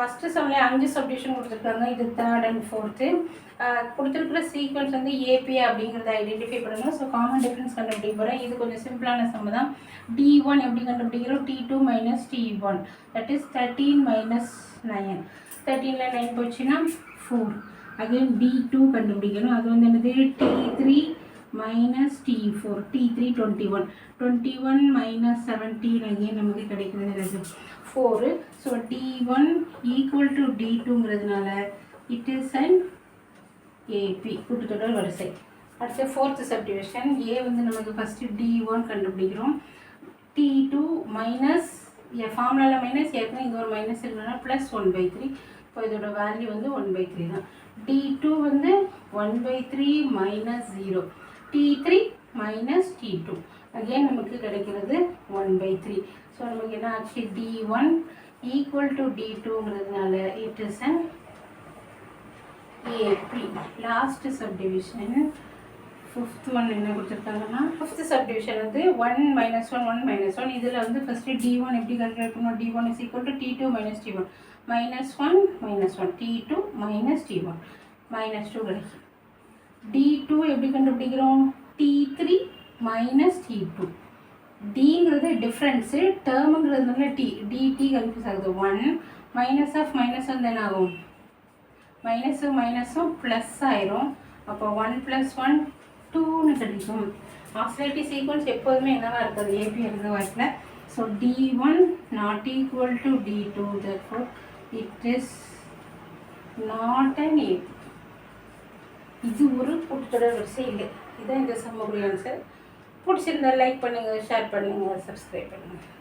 First சம்லேயே அஞ்சு subdivision கொடுத்துருக்காங்க. இது தேர்ட் அண்ட் ஃபோர்த்து கொடுத்துருக்குற சீக்வன்ஸ் வந்து ஏபி அப்படிங்கிறத ஐடென்டிஃபை பண்ணணும் ஸோ காமன் டிஃப்ரென்ஸ் கண்டுபிடிக்க போகிறேன் இது கொஞ்சம் சிம்பிளான சம் தான். டி ஒன் எப்படி கண்டுபிடிக்கிறோம்? T two minus T one that is thirteen minus nine தேர்ட்டீனில் nine போச்சுன்னா ஃபோர் அகைன் டி டூ கண்டுபிடிக்கணும். அது வந்து என்னது? T three minus T four T three twenty one twenty one minus seventeen again நமக்கு கிடைக்கிறது என்னது four so T one equal to T டூங்கிறதுனால it is and A P கூட்டுத்தொடர் வரிசை. அடுத்து ஃபோர்த்து சப்டிவிஷன் ஏ வந்து நமக்கு ஃபஸ்ட்டு டி ஒன் கண்டுபிடிக்கிறோம். T two minus ஃபார்முலாவில் minus ஏற்கனவே இங்கே ஒரு மைனஸ் இருக்கனால ப்ளஸ் ஒன் பை த்ரீ இப்போ இதோட வேல்யூ வந்து ஒன் பை த்ரீ தான். டி டூ வந்து one by three minus zero T three minus T two again நமக்கு கிடைக்கிறது ஒன் பை த்ரீ ஸோ நமக்கு என்ன ஆச்சு? T one equal to T டூங்கிறதுனால it is an A P last subdivision fifth one என்ன? கொடுத்துருக்காங்கன்னா? Fifth subdivision வந்து one minus one one minus one இதில் வந்து ஃபஸ்ட்டு டி ஒன் எப்படி கல்குலேட் பண்ணணும்? T one is equal to T two minus T one minus one minus one T two minus T one minus two கிடைக்கும். T two எப்படி கண்டுபிடிக்கிறோம்? T three minus T two டிங்கிறது difference டேர்முங்கிறதுனால T T T confuse ஆகுது. One minus of minus வந்து என்ன ஆகும். மைனஸும் மைனஸும் ப்ளஸ் ஆயிரும். அப்போ ஒன் ப்ளஸ் ஒன் டூன்னு கிடைக்கும் ஆசிலேட்டி சீக்வன்ஸ் எப்போதுமே என்னவாக இருக்காது? ஏபி இருந்த வாய்ப்பில். So T one not equal to T two therefore it is not an A P இது ஒரு கூட்டத்தொடர் வரிசை இல்லை. இதுதான் இந்த சம்மகுரிய ஆன்சர் பிடிச்சிருந்தா லைக் பண்ணுங்கள் ஷேர் பண்ணுங்கள் சப்ஸ்கிரைப் பண்ணுங்கள்